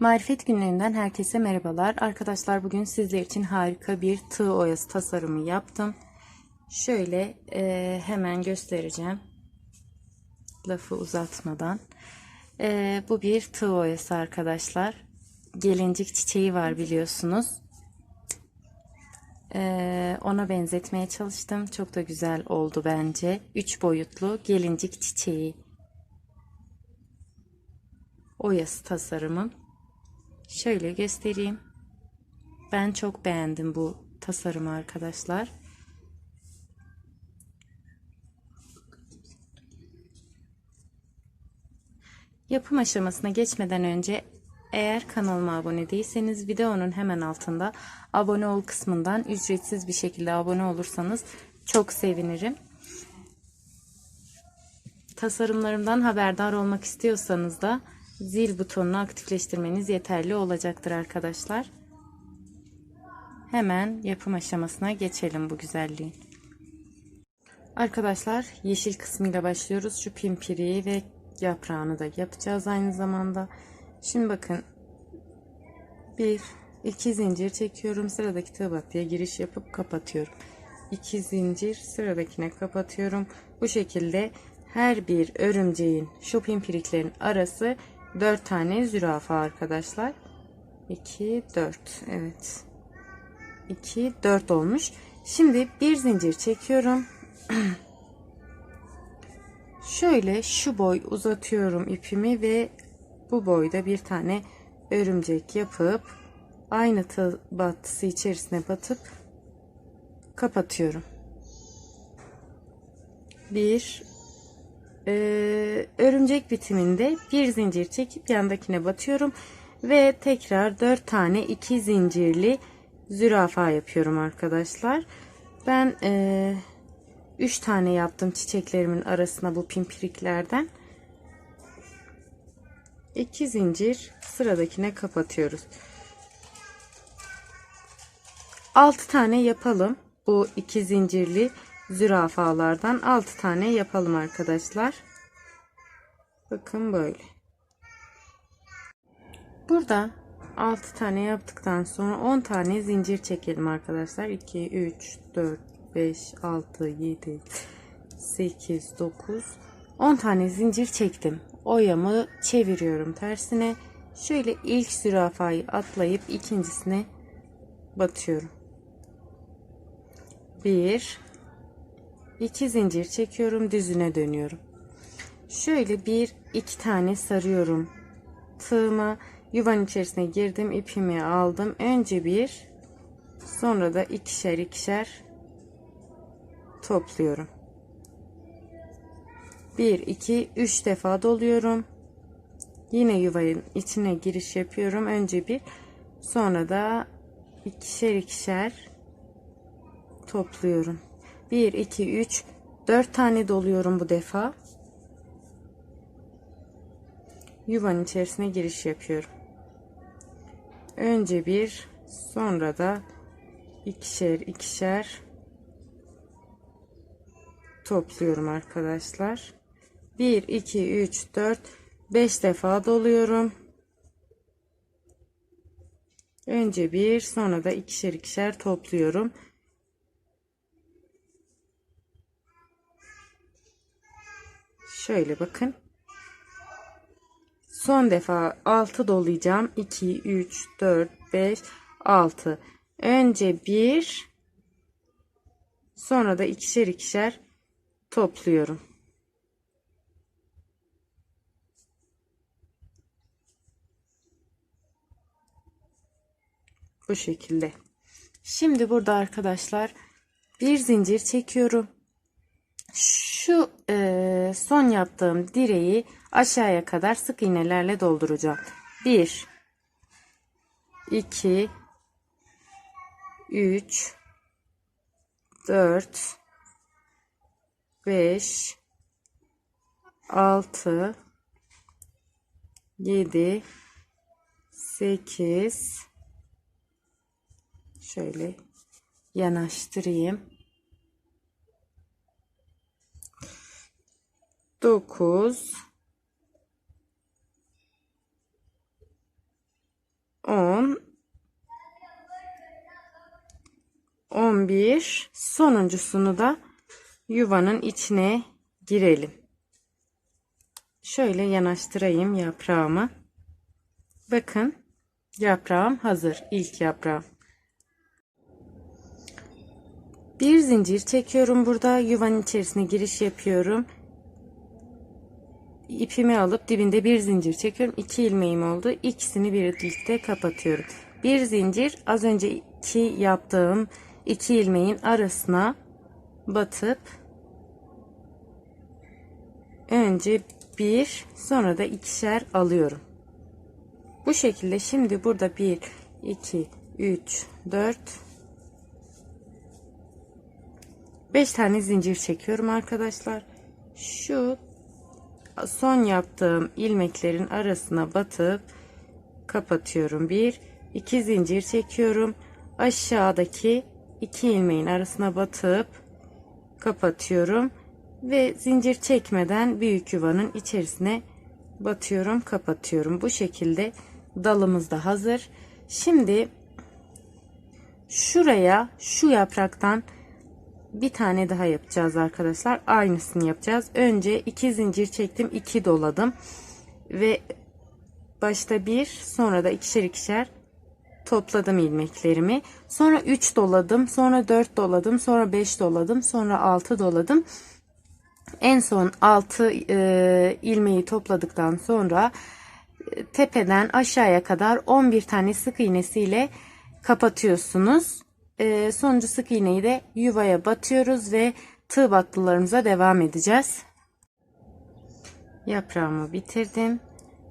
Marifet günlerinden herkese merhabalar. Arkadaşlar bugün sizler için harika bir tığ oyası tasarımı yaptım. Şöyle e, hemen göstereceğim. Lafı uzatmadan. E, bu bir tığ oyası arkadaşlar. Gelincik çiçeği var biliyorsunuz. E, ona benzetmeye çalıştım. Çok da güzel oldu bence. Üç boyutlu gelincik çiçeği oyası tasarımım. Şöyle göstereyim. Ben çok beğendim bu tasarımı arkadaşlar. Yapım aşamasına geçmeden önce eğer kanalıma abone değilseniz videonun hemen altında abone ol kısmından ücretsiz bir şekilde abone olursanız çok sevinirim. Tasarımlarımdan haberdar olmak istiyorsanız da zil butonunu aktifleştirmeniz yeterli olacaktır arkadaşlar. Hemen yapım aşamasına geçelim bu güzelliğin. Arkadaşlar yeşil kısmıyla başlıyoruz. Şu pimpiriği ve yaprağını da yapacağız aynı zamanda. Şimdi bakın bir iki zincir çekiyorum. Sıradaki tığ battıya giriş yapıp kapatıyorum. 2 zincir sıradakine kapatıyorum. Bu şekilde her bir örümceğin şu pimpiriklerin arası 4 tane zürafa arkadaşlar. 2 4 evet. 2 4 olmuş. Şimdi bir zincir çekiyorum. Şöyle şu boy uzatıyorum ipimi ve bu boyda bir tane örümcek yapıp aynı tığ battısı içerisine batıp kapatıyorum. Bir e, örümcek bitiminde bir zincir çekip yandakine batıyorum ve tekrar 4 tane iki zincirli zürafa yapıyorum arkadaşlar. Ben e, 3 tane yaptım çiçeklerimin arasına bu pimpiriklerden. 2 zincir sıradakine kapatıyoruz. 6 tane yapalım. Bu iki zincirli zürafalardan 6 tane yapalım arkadaşlar. Bakın böyle. Burada 6 tane yaptıktan sonra 10 tane zincir çekelim arkadaşlar. 2, 3, 4, 5, 6, 7, 8, 9, 10 tane zincir çektim. Oyamı çeviriyorum tersine. Şöyle ilk zürafayı atlayıp ikincisine batıyorum. 1 2 zincir çekiyorum, düzüne dönüyorum. Şöyle bir iki tane sarıyorum. Tığıma yuvanın içerisine girdim, ipimi aldım. Önce bir, sonra da ikişer ikişer topluyorum. 1 2 3 defa doluyorum. Yine yuvanın içine giriş yapıyorum. Önce bir, sonra da ikişer ikişer topluyorum. 1 2 3 4 tane doluyorum bu defa. Yuvanın içerisine giriş yapıyorum. Önce bir, sonra da ikişer ikişer topluyorum arkadaşlar. 1 2 3 4 5 defa doluyorum. Önce bir, sonra da ikişer ikişer topluyorum. Şöyle bakın. Son defa 6 dolayacağım. 2, 3, 4, 5, 6. Önce 1 sonra da ikişer ikişer topluyorum. Bu şekilde. Şimdi burada arkadaşlar bir zincir çekiyorum e, son yaptığım direği aşağıya kadar sık iğnelerle dolduracağım. 1 2 3 4 5 6 7 8 şöyle yanaştırayım 9 10 11 sonuncusunu da yuvanın içine girelim. Şöyle yanaştırayım yaprağımı. Bakın yaprağım hazır. ilk yaprağım. Bir zincir çekiyorum burada. Yuvanın içerisine giriş yapıyorum. İpimi alıp dibinde bir zincir çekiyorum. İki ilmeğim oldu. İkisini birlikte kapatıyorum. Bir zincir az önceki yaptığım iki ilmeğin arasına batıp önce bir sonra da ikişer alıyorum. Bu şekilde şimdi burada 1 2 3 4 5 tane zincir çekiyorum arkadaşlar. Şu son yaptığım ilmeklerin arasına batıp kapatıyorum. 1 2 zincir çekiyorum. Aşağıdaki iki ilmeğin arasına batıp kapatıyorum ve zincir çekmeden büyük yuvanın içerisine batıyorum, kapatıyorum. Bu şekilde dalımız da hazır. Şimdi şuraya şu yapraktan bir tane daha yapacağız arkadaşlar. Aynısını yapacağız. Önce iki zincir çektim, iki doladım ve başta bir, sonra da ikişer ikişer topladım ilmeklerimi. Sonra 3 doladım, sonra 4 doladım, sonra 5 doladım, sonra 6 doladım. En son 6 e, ilmeği topladıktan sonra e, tepeden aşağıya kadar 11 tane sık iğnesiyle kapatıyorsunuz. E, sonuncu sık iğneyi de yuvaya batıyoruz ve tığ battılarımıza devam edeceğiz. Yaprağımı bitirdim.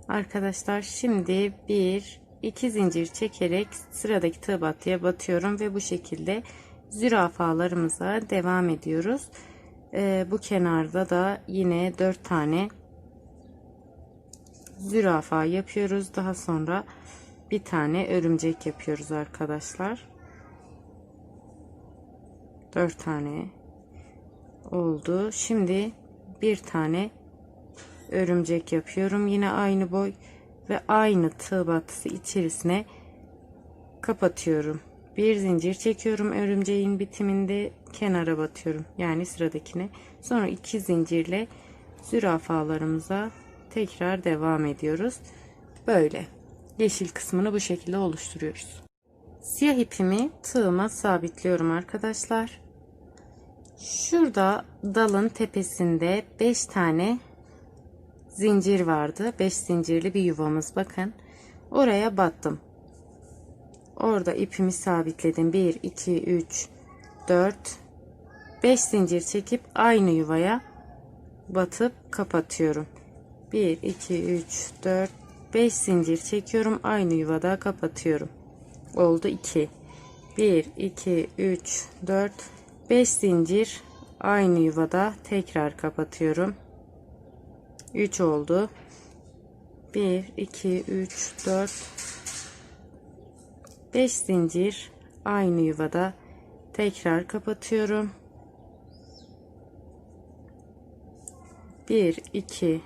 Arkadaşlar şimdi bir iki zincir çekerek sıradaki tığ battıya batıyorum ve bu şekilde zürafalarımıza devam ediyoruz. Ee, bu kenarda da yine 4 tane zürafa yapıyoruz. Daha sonra bir tane örümcek yapıyoruz arkadaşlar. 4 tane oldu. Şimdi bir tane örümcek yapıyorum. Yine aynı boy ve aynı tığ battısı içerisine kapatıyorum. Bir zincir çekiyorum örümceğin bitiminde kenara batıyorum. Yani sıradakine. Sonra iki zincirle zürafalarımıza tekrar devam ediyoruz. Böyle. Yeşil kısmını bu şekilde oluşturuyoruz. Siyah ipimi tığıma sabitliyorum arkadaşlar. Şurada dalın tepesinde 5 tane zincir vardı. 5 zincirli bir yuvamız bakın. Oraya battım. Orada ipimi sabitledim. 1 2 3 4 5 zincir çekip aynı yuvaya batıp kapatıyorum. 1 2 3 4 5 zincir çekiyorum. Aynı yuvada kapatıyorum. Oldu 2. 1 2 3 4 5 zincir aynı yuvada tekrar kapatıyorum. 3 oldu. 1 2 3 4 5 zincir aynı yuvada tekrar kapatıyorum. 1 2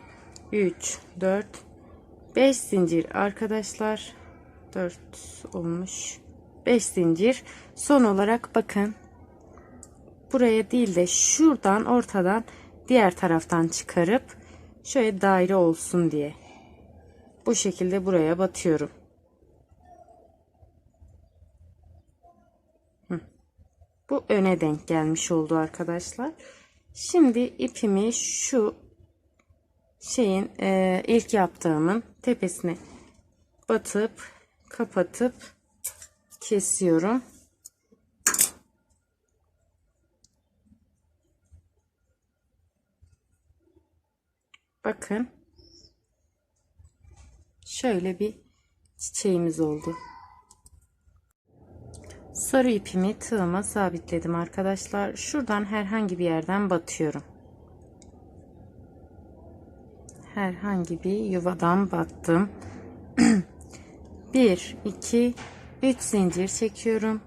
3 4 5 zincir arkadaşlar 4 olmuş. 5 zincir. Son olarak bakın. Buraya değil de şuradan ortadan diğer taraftan çıkarıp şöyle daire olsun diye bu şekilde buraya batıyorum. Bu öne denk gelmiş oldu arkadaşlar. Şimdi ipimi şu şeyin e, ilk yaptığımın tepesine batıp kapatıp kesiyorum Bakın. Şöyle bir çiçeğimiz oldu. Sarı ipimi tığıma sabitledim arkadaşlar. Şuradan herhangi bir yerden batıyorum. Herhangi bir yuvadan battım. 1 2 3 zincir çekiyorum.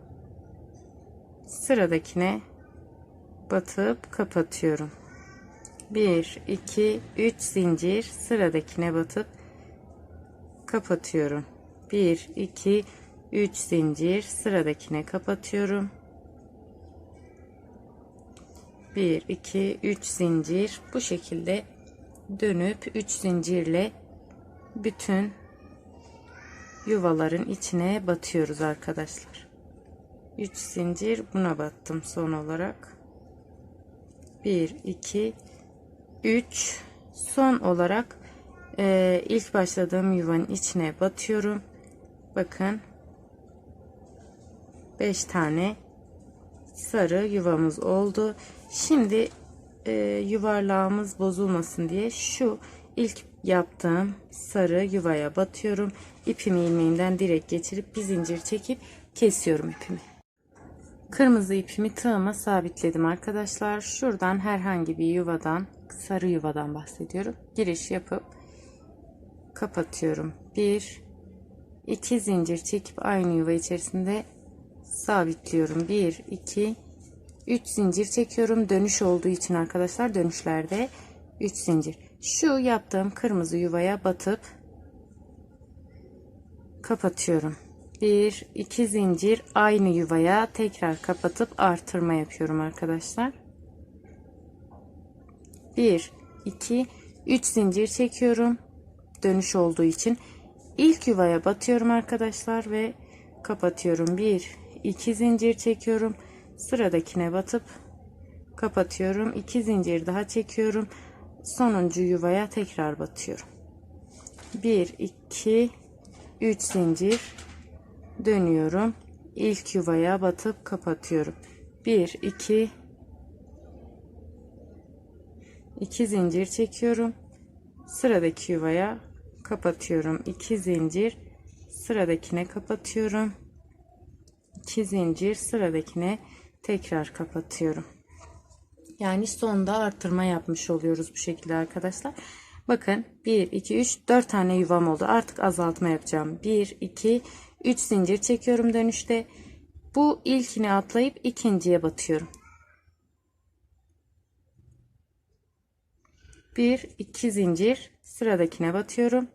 Sıradakine batıp kapatıyorum. 1 2 3 zincir sıradakine batıp kapatıyorum 1 2 3 zincir sıradakine kapatıyorum 1 2 3 zincir bu şekilde dönüp 3 zincirle bütün yuvaların içine batıyoruz arkadaşlar. 3 zincir buna battım son olarak. 1 2 3 son olarak e, ilk başladığım yuvanın içine batıyorum. Bakın 5 tane sarı yuvamız oldu. Şimdi e, yuvarlağımız bozulmasın diye şu ilk yaptığım sarı yuvaya batıyorum. İpimi ilmeğinden direkt geçirip bir zincir çekip kesiyorum ipimi. Kırmızı ipimi tığıma sabitledim arkadaşlar. Şuradan herhangi bir yuvadan, sarı yuvadan bahsediyorum. Giriş yapıp kapatıyorum. Bir, iki zincir çekip aynı yuva içerisinde sabitliyorum. Bir, iki, üç zincir çekiyorum. Dönüş olduğu için arkadaşlar dönüşlerde üç zincir. Şu yaptığım kırmızı yuvaya batıp kapatıyorum. 1 2 zincir aynı yuvaya tekrar kapatıp artırma yapıyorum arkadaşlar. 1 2 3 zincir çekiyorum. Dönüş olduğu için ilk yuvaya batıyorum arkadaşlar ve kapatıyorum. 1 2 zincir çekiyorum. Sıradakine batıp kapatıyorum. 2 zincir daha çekiyorum. Sonuncu yuvaya tekrar batıyorum. 1 2 3 zincir dönüyorum. İlk yuvaya batıp kapatıyorum. 1 2 2 zincir çekiyorum. Sıradaki yuvaya kapatıyorum. 2 zincir sıradakine kapatıyorum. 2 zincir sıradakine tekrar kapatıyorum. Yani sonda artırma yapmış oluyoruz bu şekilde arkadaşlar. Bakın 1 2 3 4 tane yuvam oldu. Artık azaltma yapacağım. 1 2 3 zincir çekiyorum dönüşte. Bu ilkini atlayıp ikinciye batıyorum. 1 2 zincir sıradakine batıyorum.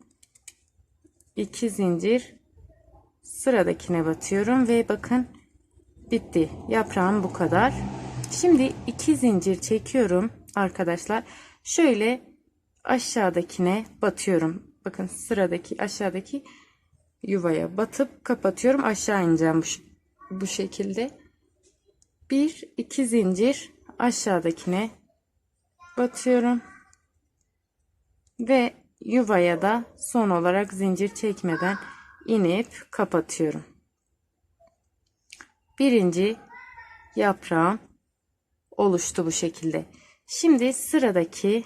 2 zincir sıradakine batıyorum ve bakın bitti. Yaprağım bu kadar. Şimdi 2 zincir çekiyorum arkadaşlar. Şöyle aşağıdakine batıyorum. Bakın sıradaki aşağıdaki yuvaya batıp kapatıyorum. Aşağı ineceğim bu, bu şekilde. Bir iki zincir aşağıdakine batıyorum. Ve yuvaya da son olarak zincir çekmeden inip kapatıyorum. Birinci yaprağım oluştu bu şekilde. Şimdi sıradaki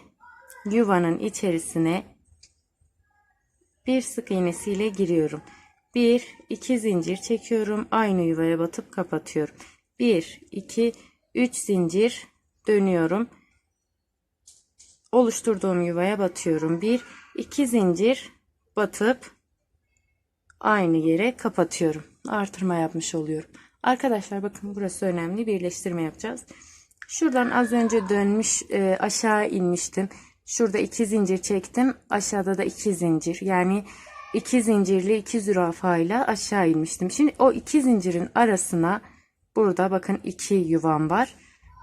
yuvanın içerisine bir sık iğnesiyle giriyorum. 1 2 zincir çekiyorum. Aynı yuvaya batıp kapatıyorum. 1 2 3 zincir dönüyorum. Oluşturduğum yuvaya batıyorum. 1 2 zincir batıp aynı yere kapatıyorum. Artırma yapmış oluyorum. Arkadaşlar bakın burası önemli. Birleştirme yapacağız. Şuradan az önce dönmüş e, aşağı inmiştim. Şurada iki zincir çektim. Aşağıda da iki zincir. Yani iki zincirli iki zürafayla aşağı inmiştim. Şimdi o iki zincirin arasına burada bakın iki yuvam var.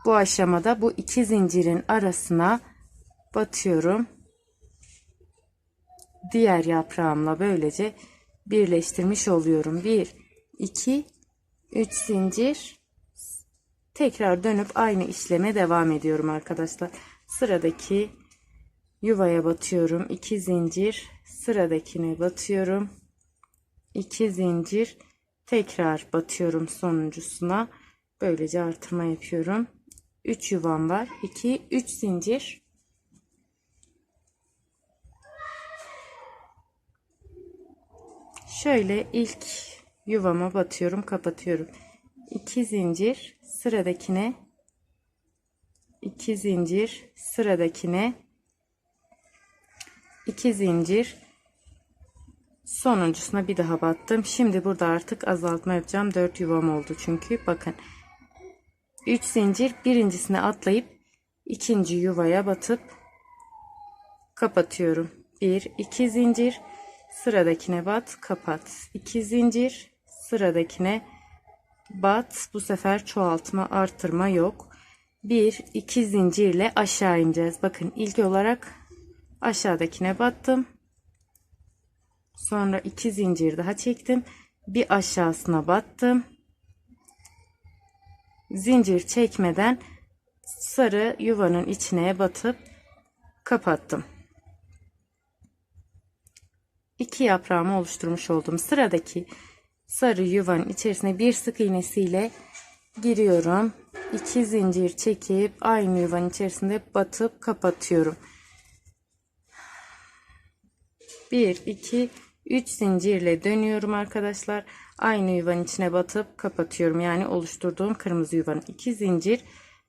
Bu aşamada bu iki zincirin arasına batıyorum. Diğer yaprağımla böylece birleştirmiş oluyorum. 1 2 3 zincir tekrar dönüp aynı işleme devam ediyorum arkadaşlar. Sıradaki yuvaya batıyorum. 2 zincir. Sıradakine batıyorum. 2 zincir. Tekrar batıyorum sonuncusuna. Böylece artırma yapıyorum. 3 yuvam var. 2 3 zincir. Şöyle ilk yuvama batıyorum kapatıyorum. 2 zincir sıradakine 2 zincir sıradakine 2 zincir sonuncusuna bir daha battım. Şimdi burada artık azaltma yapacağım. 4 yuvam oldu çünkü bakın 3 zincir birincisine atlayıp ikinci yuvaya batıp kapatıyorum. 1 2 zincir sıradakine bat kapat 2 zincir sıradakine bat bu sefer çoğaltma artırma yok bir iki zincirle aşağı ineceğiz. Bakın ilk olarak aşağıdakine battım. Sonra iki zincir daha çektim. Bir aşağısına battım. Zincir çekmeden sarı yuvanın içine batıp kapattım. İki yaprağımı oluşturmuş oldum. Sıradaki sarı yuvanın içerisine bir sık iğnesiyle giriyorum. İki zincir çekip aynı yuvanın içerisinde batıp kapatıyorum. 1 2 3 zincirle dönüyorum arkadaşlar. Aynı yuvanın içine batıp kapatıyorum. Yani oluşturduğum kırmızı yuvanın iki zincir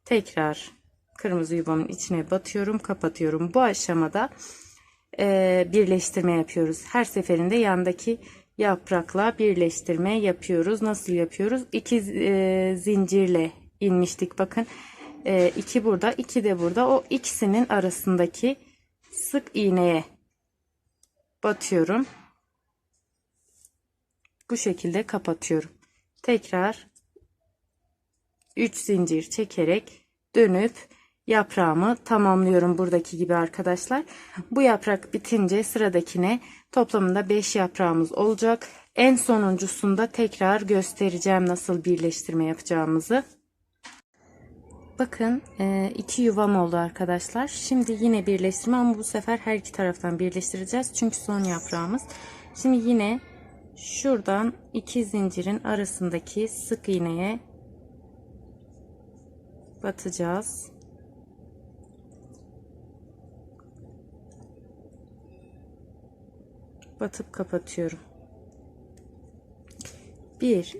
tekrar kırmızı yuvamın içine batıyorum, kapatıyorum. Bu aşamada e, birleştirme yapıyoruz. Her seferinde yandaki yaprakla birleştirme yapıyoruz. Nasıl yapıyoruz? İki e, zincirle inmiştik. Bakın e, iki burada, iki de burada. O ikisinin arasındaki sık iğneye batıyorum. Bu şekilde kapatıyorum. Tekrar 3 zincir çekerek dönüp yaprağımı tamamlıyorum buradaki gibi arkadaşlar. Bu yaprak bitince sıradakine toplamında 5 yaprağımız olacak. En sonuncusunda tekrar göstereceğim nasıl birleştirme yapacağımızı. Bakın e, iki yuvam oldu arkadaşlar. Şimdi yine birleştirme ama bu sefer her iki taraftan birleştireceğiz. Çünkü son yaprağımız. Şimdi yine şuradan iki zincirin arasındaki sık iğneye batacağız. Batıp kapatıyorum. 1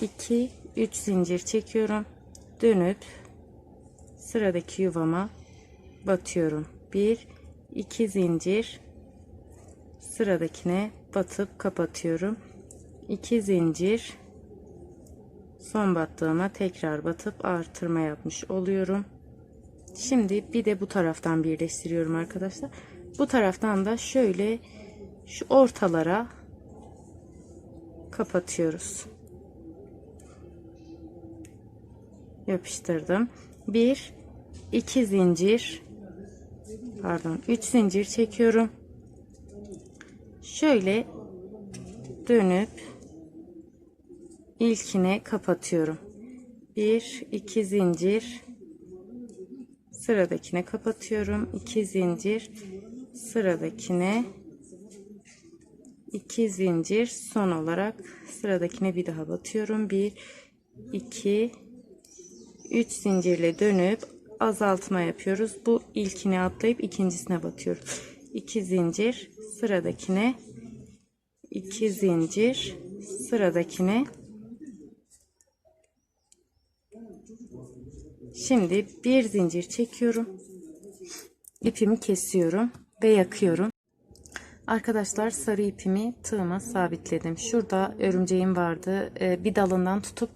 2 3 zincir çekiyorum. Dönüp sıradaki yuvama batıyorum. 1 2 zincir sıradakine batıp kapatıyorum. 2 zincir son battığıma tekrar batıp artırma yapmış oluyorum. Şimdi bir de bu taraftan birleştiriyorum arkadaşlar. Bu taraftan da şöyle şu ortalara kapatıyoruz. Yapıştırdım. 1 2 zincir pardon 3 zincir çekiyorum. Şöyle dönüp ilkine kapatıyorum. 1 2 zincir sıradakine kapatıyorum. 2 zincir sıradakine 2 zincir son olarak sıradakine bir daha batıyorum. 1 2 3 zincirle dönüp azaltma yapıyoruz. Bu ilkine atlayıp ikincisine batıyoruz. 2 zincir sıradakine 2 zincir sıradakine Şimdi bir zincir çekiyorum. İpimi kesiyorum ve yakıyorum. Arkadaşlar sarı ipimi tığıma sabitledim. Şurada örümceğim vardı. Ee, bir dalından tutup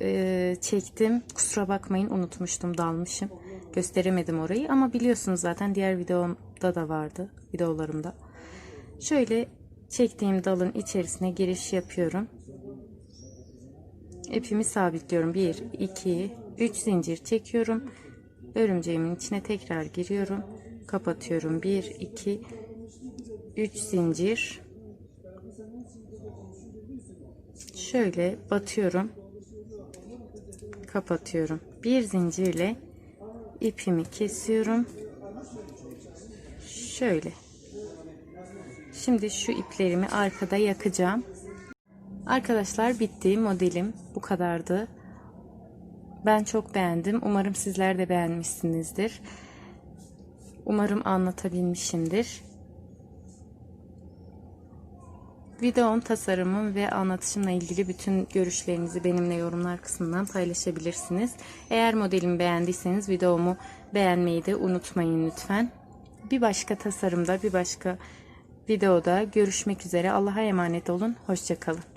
e, çektim. Kusura bakmayın unutmuştum dalmışım. Gösteremedim orayı ama biliyorsunuz zaten diğer videomda da vardı. Videolarımda. Şöyle çektiğim dalın içerisine giriş yapıyorum. İpimi sabitliyorum. 1, 2, 3 zincir çekiyorum. Örümceğimin içine tekrar giriyorum. Kapatıyorum. 1, 2, 3 zincir. Şöyle batıyorum. Kapatıyorum. Bir zincirle ipimi kesiyorum. Şöyle. Şimdi şu iplerimi arkada yakacağım. Arkadaşlar bitti. Modelim bu kadardı. Ben çok beğendim. Umarım sizler de beğenmişsinizdir. Umarım anlatabilmişimdir. Videom tasarımım ve anlatışımla ilgili bütün görüşlerinizi benimle yorumlar kısmından paylaşabilirsiniz. Eğer modelimi beğendiyseniz videomu beğenmeyi de unutmayın lütfen. Bir başka tasarımda, bir başka videoda görüşmek üzere. Allah'a emanet olun. Hoşçakalın.